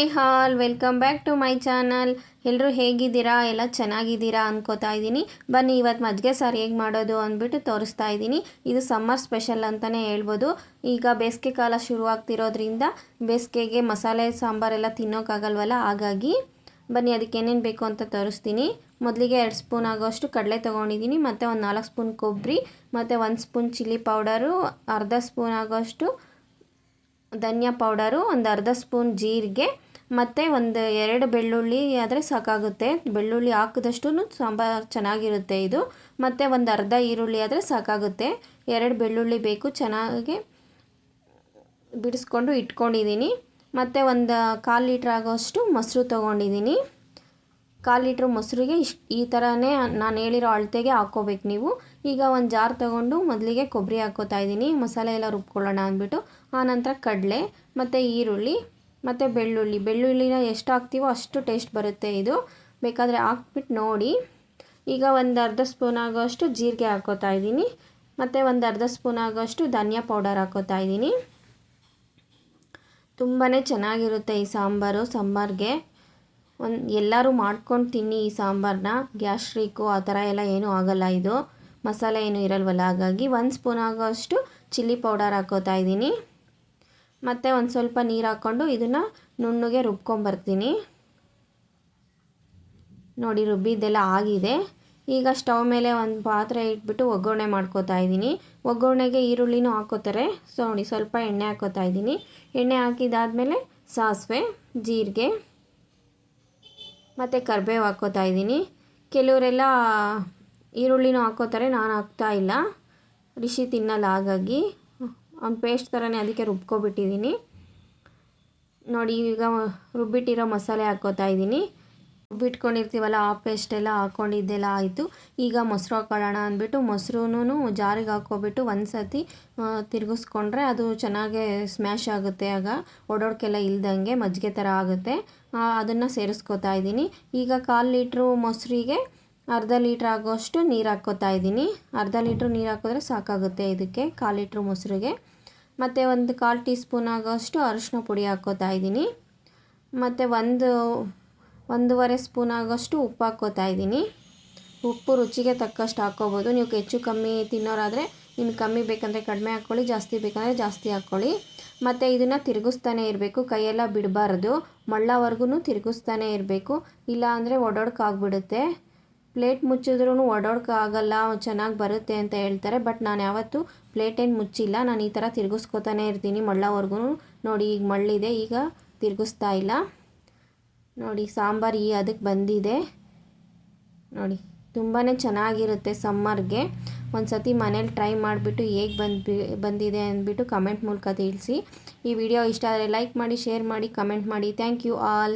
Hey all welcome back to my channel ಎಲ್ಲರೂ ಹೇಗಿದ್ದೀರಾ? ಎಲ್ಲ ಚೆನ್ನಾಗಿದ್ದೀರಾ ಅನ್ಕೋತಾ ಇದ್ದೀನಿ. ಬನ್ನಿ ಇವತ್ತು ಮಜ್ಜಿಗೆ ಸಾರು ಹೇಗೆ ಮಾಡೋದು ಅಂದ್ಬಿಟ್ಟು ತೋರಿಸ್ತಾ ಇದ್ದೀನಿ. ಇದು ಸಮ್ಮರ್ ಸ್ಪೆಷಲ್ ಅಂತಲೇ ಹೇಳ್ಬೋದು. ಈಗ ಬೇಸಿಗೆ ಕಾಲ ಶುರುವಾಗ್ತಿರೋದ್ರಿಂದ ಬೇಸಿಗೆಗೆ ಮಸಾಲೆ, ಸಾಂಬಾರೆಲ್ಲ ತಿನ್ನೋಕ್ಕಾಗಲ್ವಲ್ಲ ಹಾಗಾಗಿ ಬನ್ನಿ, ಅದಕ್ಕೆ ಏನೇನು ಬೇಕು ಅಂತ ತೋರಿಸ್ತೀನಿ. ಮೊದಲಿಗೆ ಎರಡು ಸ್ಪೂನ್ ಆಗೋಷ್ಟು ಕಡಲೆ ತೊಗೊಂಡಿದ್ದೀನಿ. ಮತ್ತು ಒಂದು ನಾಲ್ಕು ಸ್ಪೂನ್ ಕೊಬ್ಬರಿ ಮತ್ತು ಒಂದು ಸ್ಪೂನ್ ಚಿಲ್ಲಿ ಪೌಡರು, ಅರ್ಧ ಸ್ಪೂನ್ ಆಗೋಷ್ಟು ಧನಿಯಾ ಪೌಡರು, ಒಂದು ಅರ್ಧ ಸ್ಪೂನ್ ಜೀರಿಗೆ, ಮತ್ತು ಒಂದು ಎರಡು ಬೆಳ್ಳುಳ್ಳಿ ಆದರೆ ಸಾಕಾಗುತ್ತೆ. ಬೆಳ್ಳುಳ್ಳಿ ಹಾಕಿದಷ್ಟು ಸಾಂಬಾರು ಚೆನ್ನಾಗಿರುತ್ತೆ ಇದು. ಮತ್ತು ಒಂದು ಅರ್ಧ ಈರುಳ್ಳಿ ಆದರೆ ಸಾಕಾಗುತ್ತೆ. ಎರಡು ಬೆಳ್ಳುಳ್ಳಿ ಬೇಕು, ಚೆನ್ನಾಗಿ ಬಿಡಿಸ್ಕೊಂಡು ಇಟ್ಕೊಂಡಿದ್ದೀನಿ. ಮತ್ತು ಒಂದು ಕಾಲು ಲೀಟ್ರ್ ಆಗೋಷ್ಟು ಮೊಸರು ತೊಗೊಂಡಿದ್ದೀನಿ. ಕಾಲು ಲೀಟ್ರ್ ಮೊಸರಿಗೆ ಇಷ್ಟು ಈ ಥರನೇ ನಾನು ಹೇಳಿರೋ ಅಳತೆಗೆ ಹಾಕ್ಕೋಬೇಕು ನೀವು. ಈಗ ಒಂದು ಜಾರ್ ತಗೊಂಡು ಮೊದಲಿಗೆ ಕೊಬ್ಬರಿ ಹಾಕೋತಾ ಇದ್ದೀನಿ. ಮಸಾಲೆ ಎಲ್ಲ ರುಬ್ಕೊಳ್ಳೋಣ ಅಂದ್ಬಿಟ್ಟು. ಆನಂತರ ಕಡಲೆ, ಮತ್ತು ಈರುಳ್ಳಿ, ಮತ್ತು ಬೆಳ್ಳುಳ್ಳಿ. ಬೆಳ್ಳುಳ್ಳಿನ ಎಷ್ಟು ಹಾಕ್ತೀವೋ ಅಷ್ಟು ಟೇಸ್ಟ್ ಬರುತ್ತೆ ಇದು. ಬೇಕಾದರೆ ಹಾಕ್ಬಿಟ್ಟು ನೋಡಿ. ಈಗ ಒಂದು ಅರ್ಧ ಸ್ಪೂನ್ ಆಗೋಷ್ಟು ಜೀರಿಗೆ ಹಾಕ್ಕೋತಾ ಇದ್ದೀನಿ. ಮತ್ತು ಒಂದು ಅರ್ಧ ಸ್ಪೂನ್ ಆಗೋಷ್ಟು ಧನಿಯಾ ಪೌಡರ್ ಹಾಕೋತಾ ಇದ್ದೀನಿ. ತುಂಬಾ ಚೆನ್ನಾಗಿರುತ್ತೆ ಈ ಸಾಂಬಾರು, ಸಾಂಬಾರಿಗೆ. ಒಂದು ಎಲ್ಲರೂ ಮಾಡ್ಕೊಂಡು ತಿನ್ನಿ ಈ ಸಾಂಬಾರನ್ನ ಗ್ಯಾಸ್ಟ್ರಿಕ್ಕು ಆ ಥರ ಎಲ್ಲ ಏನೂ ಆಗಲ್ಲ ಇದು. ಮಸಾಲೆ ಏನೂ ಇರಲ್ವಲ್ಲ. ಹಾಗಾಗಿ ಒಂದು ಸ್ಪೂನ್ ಆಗೋಷ್ಟು ಚಿಲ್ಲಿ ಪೌಡರ್ ಹಾಕೋತಾ ಇದ್ದೀನಿ. ಮತ್ತು ಒಂದು ಸ್ವಲ್ಪ ನೀರು ಹಾಕ್ಕೊಂಡು ಇದನ್ನು ನುಣ್ಣಗೆ ರುಬ್ಕೊಂಬರ್ತೀನಿ ನೋಡಿ, ರುಬ್ಬಿದ್ದೆಲ್ಲ ಆಗಿದೆ. ಈಗ ಸ್ಟವ್ ಮೇಲೆ ಒಂದು ಪಾತ್ರೆ ಇಟ್ಬಿಟ್ಟು ಒಗ್ಗರಣೆ ಮಾಡ್ಕೋತಾ ಇದ್ದೀನಿ. ಒಗ್ಗರಣೆಗೆ ಈರುಳ್ಳಿನೂ ಹಾಕೋತಾರೆ. ಸೊ, ನೋಡಿ, ಸ್ವಲ್ಪ ಎಣ್ಣೆ ಹಾಕೋತಾ ಇದ್ದೀನಿ. ಎಣ್ಣೆ ಹಾಕಿದಾದಮೇಲೆ ಸಾಸಿವೆ, ಜೀರಿಗೆ ಮತ್ತು ಕರಿಬೇವು ಹಾಕ್ಕೋತಾ ಇದ್ದೀನಿ. ಕೆಲವರೆಲ್ಲ ಈರುಳ್ಳಿನೂ ಹಾಕ್ಕೋತಾರೆ ನಾನು ಹಾಕ್ತಾ ಇಲ್ಲ. ರಿಷಿ ತಿನ್ನಲ್ಲ ಹಾಗಾಗಿ. ಒಂದು ಪೇಸ್ಟ್ ಥರನೇ ಅದಕ್ಕೆ ರುಬ್ಕೊಬಿಟ್ಟಿದ್ದೀನಿ. ನೋಡಿ, ಈಗ ರುಬ್ಬಿಟ್ಟಿರೋ ಮಸಾಲೆ ಹಾಕ್ಕೋತಾ ಇದ್ದೀನಿ. ರುಬ್ಬಿಟ್ಕೊಂಡಿರ್ತೀವಲ್ಲ ಆ ಪೇಸ್ಟ್ ಎಲ್ಲ ಹಾಕ್ಕೊಂಡಿದ್ದೆಲ್ಲ ಆಯಿತು. ಈಗ ಮೊಸರು ಹಾಕೊಳ್ಳೋಣ ಅಂದ್ಬಿಟ್ಟು ಮೊಸರು ಜಾರಿಗೆ ಹಾಕ್ಕೊಬಿಟ್ಟು ಒಂದು ಸತಿ ತಿರುಗಿಸ್ಕೊಂಡ್ರೆ ಅದು ಚೆನ್ನಾಗೆ ಸ್ಮ್ಯಾಶ್ ಆಗುತ್ತೆ. ಆಗ ಒಡೋಡ್ಕೆಲ್ಲ ಇಲ್ದಂಗೆ ಮಜ್ಜಿಗೆ ಥರ ಆಗುತ್ತೆ. ಅದನ್ನು ಸೇರಿಸ್ಕೋತಾ ಇದ್ದೀನಿ. ಈಗ ಕಾಲು ಲೀಟ್ರು ಮೊಸರಿಗೆ ಅರ್ಧ ಲೀಟ್ರ್ ಆಗೋಷ್ಟು ನೀರು ಹಾಕ್ಕೋತಾ ಇದ್ದೀನಿ. ಅರ್ಧ ಲೀಟ್ರ್ ನೀರು ಹಾಕಿದ್ರೆ ಸಾಕಾಗುತ್ತೆ ಇದಕ್ಕೆ, ಕಾಲು ಲೀಟ್ರ್ ಮೊಸರಿಗೆ. ಮತ್ತು ಒಂದು ಕಾಲು ಟೀ ಸ್ಪೂನ್ ಆಗೋಷ್ಟು ಅರಿಶಿನ ಪುಡಿ ಹಾಕ್ಕೋತಾ ಇದ್ದೀನಿ. ಮತ್ತು ಒಂದು ಒಂದೂವರೆ ಸ್ಪೂನ್ ಆಗೋಷ್ಟು ಉಪ್ಪು ಹಾಕ್ಕೋತಾ ಇದ್ದೀನಿ. ಉಪ್ಪು ರುಚಿಗೆ ತಕ್ಕಷ್ಟು ಹಾಕ್ಕೋಬೋದು. ನೀವು ಹೆಚ್ಚು ಕಮ್ಮಿ ತಿನ್ನೋರಾದರೆ ನಿಮ್ಗೆ ಕಮ್ಮಿ ಬೇಕಂದರೆ ಕಡಿಮೆ ಹಾಕ್ಕೊಳ್ಳಿ, ಜಾಸ್ತಿ ಬೇಕಂದರೆ ಜಾಸ್ತಿ ಹಾಕ್ಕೊಳ್ಳಿ. ಮತ್ತು ಇದನ್ನು ತಿರುಗಿಸ್ತಾನೆ ಇರಬೇಕು. ಕೈಯೆಲ್ಲ ಬಿಡಬಾರ್ದು. ಮಳ್ಳವರೆಗೂ ತಿರುಗಿಸ್ತಾನೆ ಇರಬೇಕು. ಇಲ್ಲ ಅಂದರೆ ಒಡೋಡ್ಕಾಗ್ಬಿಡುತ್ತೆ ಪ್ಲೇಟ್ ಮುಚ್ಚಿದ್ರೂ ಒಡೋಡ್ಕಾಗಲ್ಲ ಚೆನ್ನಾಗಿ ಬರುತ್ತೆ ಅಂತ ಹೇಳ್ತಾರೆ. ಬಟ್ ನಾನು ಯಾವತ್ತೂ ಪ್ಲೇಟೇನು ಮುಚ್ಚಿಲ್ಲ. ನಾನು ಈ ಥರ ತಿರುಗಿಸ್ಕೊತಾನೆ ಇರ್ತೀನಿ ಮಳ್ಳವರೆಗೂ ನೋಡಿ, ಈಗ ಮಳ್ಳಿದೆ. ಈಗ ತಿರುಗಿಸ್ತಾ ಇಲ್ಲ. ನೋಡಿ, ಸಾಂಬಾರು ಈ ಅದಕ್ಕೆ ಬಂದಿದೆ. ನೋಡಿ ತುಂಬಾ ಚೆನ್ನಾಗಿರುತ್ತೆ ಸಮ್ಮರ್ಗೆ. ಒಂದು ಸತಿ ಮನೇಲಿ ಟ್ರೈ ಮಾಡಿಬಿಟ್ಟು ಹೇಗೆ ಬಂದು ಬಂದಿದೆ ಅಂದ್ಬಿಟ್ಟು ಕಮೆಂಟ್ ಮೂಲಕ ತಿಳಿಸಿ. ಈ ವಿಡಿಯೋ ಇಷ್ಟ ಆದರೆ ಲೈಕ್ ಮಾಡಿ, ಶೇರ್ ಮಾಡಿ, ಕಮೆಂಟ್ ಮಾಡಿ. Thank you all.